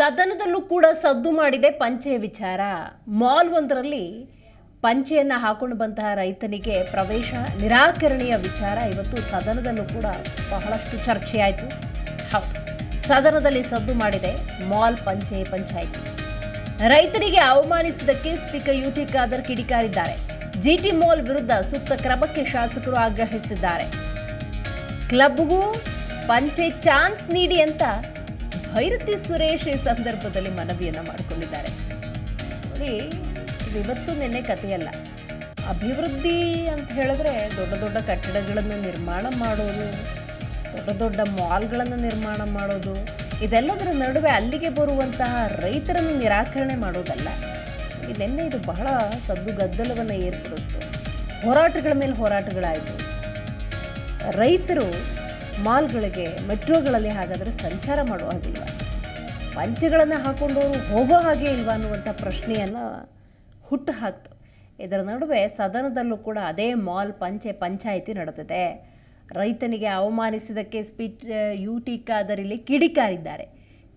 ಸದನದಲ್ಲೂ ಕೂಡ ಸದ್ದು ಮಾಡಿದೆ ಪಂಚೆಯ ವಿಚಾರ. ಮಾಲ್ ಒಂದರಲ್ಲಿ ಪಂಚೆಯನ್ನು ಹಾಕೊಂಡು ಬಂತಹ ರೈತನಿಗೆ ಪ್ರವೇಶ ನಿರಾಕರಣೆಯ ವಿಚಾರ ಇವತ್ತು ಸದನದಲ್ಲೂ ಕೂಡ ಬಹಳಷ್ಟು ಚರ್ಚೆಯಾಯಿತು. ಸದನದಲ್ಲಿ ಸದ್ದು ಮಾಡಿದೆ ಮಾಲ್ ಪಂಚೆ ಪಂಚಾಯಿತಿ. ರೈತರಿಗೆ ಅವಮಾನಿಸಿದ್ದಕ್ಕೆ ಸ್ಪೀಕರ್ ಯುಟಿ ಖಾದರ್ ಕಿಡಿಕಾರಿದ್ದಾರೆ. ಜಿಟಿ ಮಾಲ್ ವಿರುದ್ಧ ಸೂಕ್ತ ಕ್ರಮಕ್ಕೆ ಶಾಸಕರು ಆಗ್ರಹಿಸಿದ್ದಾರೆ. ಕ್ಲಬ್ಗೂ ಪಂಚೆ ಚಾನ್ಸ್ ನೀಡಿ ಅಂತ ಭೈರತಿ ಸುರೇಶ್ ಈ ಸಂದರ್ಭದಲ್ಲಿ ಮನವಿಯನ್ನು ಮಾಡಿಕೊಂಡಿದ್ದಾರೆ. ನೋಡಿ ಇವತ್ತು ನಿನ್ನೆ ಕಥೆಯಲ್ಲ. ಅಭಿವೃದ್ಧಿ ಅಂತ ಹೇಳಿದ್ರೆ ದೊಡ್ಡ ದೊಡ್ಡ ಕಟ್ಟಡಗಳನ್ನು ನಿರ್ಮಾಣ ಮಾಡೋದು, ದೊಡ್ಡ ದೊಡ್ಡ ಮಾಲ್ಗಳನ್ನು ನಿರ್ಮಾಣ ಮಾಡೋದು, ಇದೆಲ್ಲದರ ನಡುವೆ ಅಲ್ಲಿಗೆ ಬರುವಂತಹ ರೈತರನ್ನು ನಿರಾಕರಣೆ ಮಾಡೋದಲ್ಲ. ನಿನ್ನೆ ಇದು ಬಹಳ ಸದ್ದು ಗದ್ದಲವನ್ನು ಏರ್ಪಡುತ್ತೆ ಹೋರಾಟಗಳ ಮೇಲೆ ಹೋರಾಟಗಳಾಯಿತು. ರೈತರು ಮಾಲ್ಗಳಿಗೆ, ಮೆಟ್ರೋಗಳಲ್ಲಿ ಹಾಗಾದರೆ ಸಂಚಾರ ಮಾಡುವ ಹಾಗಿಲ್ವ? ಪಂಚೆಗಳನ್ನು ಹಾಕೊಂಡವರು ಹೋಗೋ ಹಾಗೆ ಇಲ್ವಾ ಅನ್ನುವಂಥ ಪ್ರಶ್ನೆಯನ್ನು ಹುಟ್ಟು ಹಾಕ್ತು. ಇದರ ನಡುವೆ ಸದನದಲ್ಲೂ ಕೂಡ ಅದೇ ಮಾಲ್ ಪಂಚೆ ಪಂಚಾಯಿತಿ ನಡೆದಿದೆ. ರೈತನಿಗೆ ಅವಮಾನಿಸಿದಕ್ಕೆ ಸ್ಪೀಟ್ ಯು, ಟಿ ಖಾದರಿಲಿ ಕಿಡಿಕಾರಿದ್ದಾರೆ.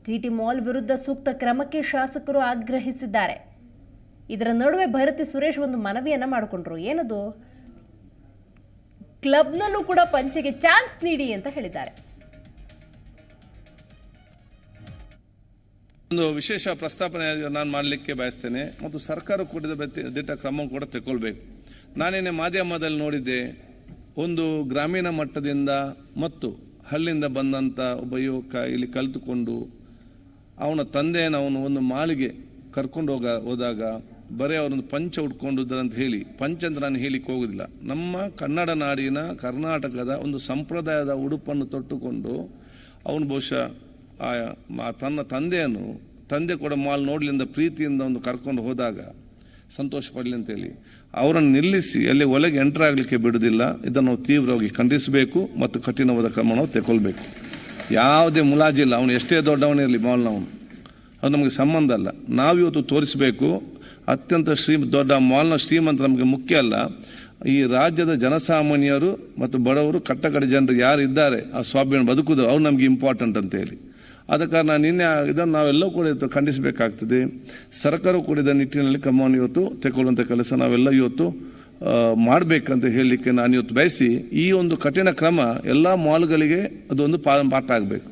ಜಿ ಟಿ ಮಾಲ್ ವಿರುದ್ಧ ಸೂಕ್ತ ಕ್ರಮಕ್ಕೆ ಶಾಸಕರು ಆಗ್ರಹಿಸಿದ್ದಾರೆ. ಇದರ ನಡುವೆ ಭೈರತಿ ಸುರೇಶ್ ಒಂದು ಮನವಿಯನ್ನು ಮಾಡಿಕೊಂಡ್ರು. ಏನದು? ಕ್ಲಬ್ನಲ್ಲೂ ಕೂಡ ಪಂಚೆಗೆ ಚಾನ್ಸ್ ನೀಡಿ ಅಂತ ಹೇಳಿದ್ದಾರೆ. ಒಂದು ವಿಶೇಷ ಪ್ರಸ್ತಾಪನೆ ನಾನು ಮಾಡಲಿಕ್ಕೆ ಬಯಸ್ತೇನೆ. ಮತ್ತು ಸರ್ಕಾರ ಕೂಡ ದಿಟ್ಟ ಕ್ರಮ ಕೂಡ ತಗೊಳ್ಬೇಕು ನಾನೇನೆ ಮಾಧ್ಯಮದಲ್ಲಿ ನೋಡಿದ್ದೆ, ಒಂದು ಗ್ರಾಮೀಣ ಮಟ್ಟದಿಂದ ಮತ್ತು ಹಳ್ಳಿಯಿಂದ ಬಂದಂಥ ಒಬ್ಬ ಯುವಕ ಇಲ್ಲಿ ಕಲಿತುಕೊಂಡು ಅವನ ತಂದೆಯನ್ನು ಅವನು ಒಂದು ಮಾಳಿಗೆ ಕರ್ಕೊಂಡು ಹೋಗ ಹೋದಾಗ ಬರೀ ಅವರೊಂದು ಪಂಚ ಅಂತ ಹೇಳಿ, ಪಂಚ ಅಂತ ನಾನು ಹೇಳಿಕ್ಕೆ ಹೋಗೋದಿಲ್ಲ. ನಮ್ಮ ಕನ್ನಡ ನಾಡಿನ, ಕರ್ನಾಟಕದ ಒಂದು ಸಂಪ್ರದಾಯದ ಉಡುಪನ್ನು ತೊಟ್ಟುಕೊಂಡು, ಅವನು ಬಹುಶಃ ಆ ತನ್ನ ತಂದೆಯನ್ನು, ತಂದೆ ಕೂಡ ಮಾಲ್ ನೋಡ್ಲಿಂದ ಪ್ರೀತಿಯಿಂದ ಒಂದು ಕರ್ಕೊಂಡು ಹೋದಾಗ ಸಂತೋಷ ಪಡಲಿ ಅಂತೇಳಿ ಅವರನ್ನು ನಿಲ್ಲಿಸಿ ಅಲ್ಲಿ ಒಳಗೆ ಎಂಟರ್ ಆಗಲಿಕ್ಕೆ ಬಿಡುವುದಿಲ್ಲ ಇದನ್ನು ತೀವ್ರವಾಗಿ ಖಂಡಿಸಬೇಕು ಮತ್ತು ಕಠಿಣವಾದ ಕ್ರಮ ನಾವು ತೆಗೊಳ್ಬೇಕು ಯಾವುದೇ ಮುಲಾಜಿಲ್ಲ. ಅವನು ಎಷ್ಟೇ ದೊಡ್ಡವನಿರಲಿ ಮಾಲ್ನವನು. ಅದು ನಮಗೆ ಸಂಬಂಧ ಅಲ್ಲ. ನಾವಿವತ್ತು ತೋರಿಸಬೇಕು ಅತ್ಯಂತ ಶ್ರೀ ದೊಡ್ಡ ಮಾಲ್ನ ಶ್ರೀಮಂತ ನಮಗೆ ಮುಖ್ಯ ಅಲ್ಲ. ಈ ರಾಜ್ಯದ ಜನಸಾಮಾನ್ಯರು ಮತ್ತು ಬಡವರು ಕಟ್ಟಕಡೆ ಜನರು ಯಾರು ಇದ್ದಾರೆ ಆ ಸ್ವಾಭಿಮಾನ ಬದುಕುದು ಅವ್ರು ನಮಗೆ ಇಂಪಾರ್ಟೆಂಟ್ ಅಂತ ಹೇಳಿ. ಆದ ಕಾರಣ ನಿನ್ನೆ ಇದನ್ನು ನಾವೆಲ್ಲವೂ ಕೂಡ ಇವತ್ತು ಖಂಡಿಸಬೇಕಾಗ್ತದೆ. ಸರ್ಕಾರ ಕೂಡ ಇದರ ನಿಟ್ಟಿನಲ್ಲಿ ಕ್ರಮವನ್ನು ಇವತ್ತು ತೆಗೊಳ್ಳುವಂಥ ಕೆಲಸ ನಾವೆಲ್ಲ ಇವತ್ತು ಮಾಡಬೇಕಂತ ಹೇಳಲಿಕ್ಕೆ ನಾನು ಇವತ್ತು ಬಯಸಿ ಈ ಒಂದು ಕಠಿಣ ಕ್ರಮ ಎಲ್ಲ ಮಾಲ್ಗಳಿಗೆ ಅದೊಂದು ಪಾಠ ಆಗಬೇಕು.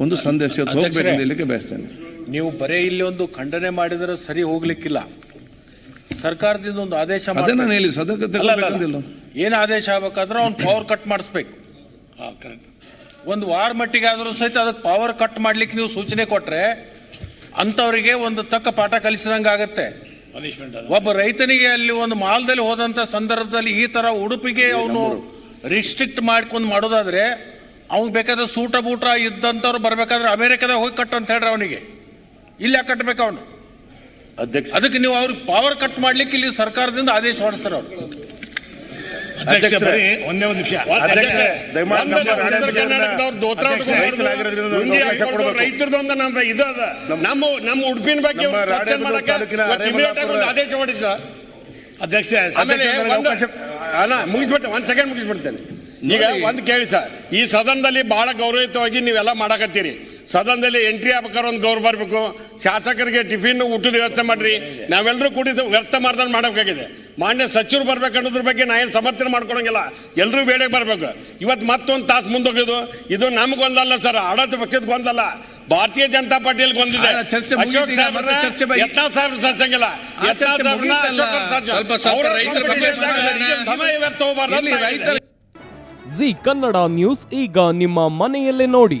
ಒಂದು ಸಂದೇಶ ಇವತ್ತು ಅಂತ ಹೇಳಲಿಕ್ಕೆ ಬಯಸ್ತೇನೆ. ನೀವು ಬರೇ ಇಲ್ಲಿ ಒಂದು ಖಂಡನೆ ಮಾಡಿದರೆ ಸರಿ ಹೋಗ್ಲಿಕ್ಕಿಲ್ಲ. ಸರ್ಕಾರದಿಂದ ಒಂದು ಆದೇಶ ಅದೇ. ನಾನು ಹೇಳಿ ಸದಕ್ಕೆ ಏನ್ ಆದೇಶ ಆಗ್ಬೇಕಾದ್ರೆ ಅವ್ನು ಪವರ್ ಕಟ್ ಮಾಡಿಸ್ಬೇಕು. ಒಂದು ವಾರ ಮಟ್ಟಿಗೆ ಆದರೂ ಸಹಿತ ಅದಕ್ಕೆ ಪವರ್ ಕಟ್ ಮಾಡ್ಲಿಕ್ಕೆ ನೀವು ಸೂಚನೆ ಕೊಟ್ರೆ ಅಂತವರಿಗೆ ಒಂದು ತಕ್ಕ ಪಾಠ ಕಲಿಸಿದಂಗೆ ಆಗತ್ತೆ. ಒಬ್ಬ ರೈತನಿಗೆ ಅಲ್ಲಿ ಒಂದು ಮಾಲ್ದಲ್ಲಿ ಹೋದಂತ ಸಂದರ್ಭದಲ್ಲಿ ಈ ತರ ಉಡುಪಿಗೆ ಅವನು ರಿಸ್ಟ್ರಿಕ್ಟ್ ಮಾಡ್ಕೊಂಡು ಮಾಡೋದಾದ್ರೆ ಅವ್ನು ಬೇಕಾದ್ರೆ ಸೂಟ ಬೂಟ ಇದ್ದಂಥವ್ರು ಬರ್ಬೇಕಾದ್ರೆ ಅಮೆರಿಕದಾಗ ಹೋಗಿ ಕಟ್ ಅಂತ ಹೇಳ್ರಿ ಅವನಿಗೆ. ಇಲ್ಲ ಕಟ್ಟಬೇಕು ಅವನು. ಅಧ್ಯಕ್ಷ ಅದಕ್ಕೆ ನೀವು ಅವ್ರಿಗೆ ಪವರ್ ಕಟ್ ಮಾಡ್ಲಿಕ್ಕೆ ಇಲ್ಲಿ ಸರ್ಕಾರದಿಂದ ಆದೇಶ ಹೊರಡಿಸ್ತಾರೆ ಅವರು. ಅಧ್ಯಕ್ಷ ಬರೀ ಒಂದೇ ಒಂದು ವಿಷಯ. ಅಧ್ಯಕ್ಷರೇ ದಯಮಾಡಿ ನಮ್ಮ ರಾಜ್ಯದ ಕರ್ನಾಟಕದವ್ರು ದೋತ್ರ ಅಧ್ಯಕ್ಷ. ರೈತರದೊಂದು ನಮ್ಮ ಇದು ಅದ. ನಮ್ಮ ನಮ್ಮ ಉಡುಪಿನ ಬಗ್ಗೆ ಚರ್ಚೆ ಮಾಡಕ್ಕೆ ಇವತ್ತು immediate ಆಗಿ ಒಂದು ಆದೇಶ ಹೊರಡಿಸಿ ಸರ್. ಅಧ್ಯಕ್ಷ ಆಮೇಲೆ ಅಧ್ಯಕ್ಷ, ನನಗೆ ಒಂದು ಅವಕಾಶ ಅಲ್ಲ ಮುಗಿಸ್ಬಿಡ್ತೇನೆ ಒಂದ್ ಸೆಕೆಂಡ್ ಮುಗಿಸ್ಬಿಡ್ತೇನೆ. ಈಗ ಒಂದು ಕೇಳಿ ಸರ್. ಈ ಸದನದಲ್ಲಿ ಬಹಳ ಗೌರವಯುತವಾಗಿ ನೀವೆಲ್ಲ ಮಾಡಕತ್ತೀರಿ. ಸದನದಲ್ಲಿ ಎಂಟ್ರಿ ಆಗ್ಬೇಕಾದ್ರೆ ಒಂದು ಗೌರವ ಬರಬೇಕು. ಶಾಸಕರಿಗೆ ಟಿಫಿನ್ ಊಟದ ವ್ಯವಸ್ಥೆ ಮಾಡ್ರಿ. ನಾವೆಲ್ಲರೂ ಕೂಡಿದ್ದು ವ್ಯರ್ಥ ಮಾಡ್ದಂಗೆ ಮಾಡಬೇಕಾಗಿದೆ. ಮಾನ್ಯ ಸಚಿವರು ಬರ್ಬೇಕು ಅನ್ನೋದ್ರ ಬಗ್ಗೆ ನಾ ಏನು ಸಮರ್ಥನೆ ಮಾಡ್ಕೊಳಂಗಿಲ್ಲ. ಎಲ್ಲರೂ ಬೇಳೆಗೆ ಬರಬೇಕು. ಇವತ್ತು ಮತ್ತೊಂದು ತಾಸು ಮುಂದೋಗಿದ್ದು ಇದು ನಮ್ಗೊಂದಲ್ಲ ಸರ್ ಆಡಳಿತ ಪಕ್ಷದ ಒಂದಲ್ಲ. ಭಾರತೀಯ ಜನತಾ ಪಾರ್ಟಿಯಲ್ಲಿ ಬಂದಿದೆ ಅಶೋಕ್ ಸಾಹೇಬ್ರು ಬಗ್ಗೆ ಸಮಯ ವ್ಯರ್ಥ ಹೋಗ್ಬಾರ್ದು ಜಿ ಕನ್ನಡ ನ್ಯೂಸ್ ಈಗ ನಿಮ್ಮ ಮನೆಯಲ್ಲೇ ನೋಡಿ.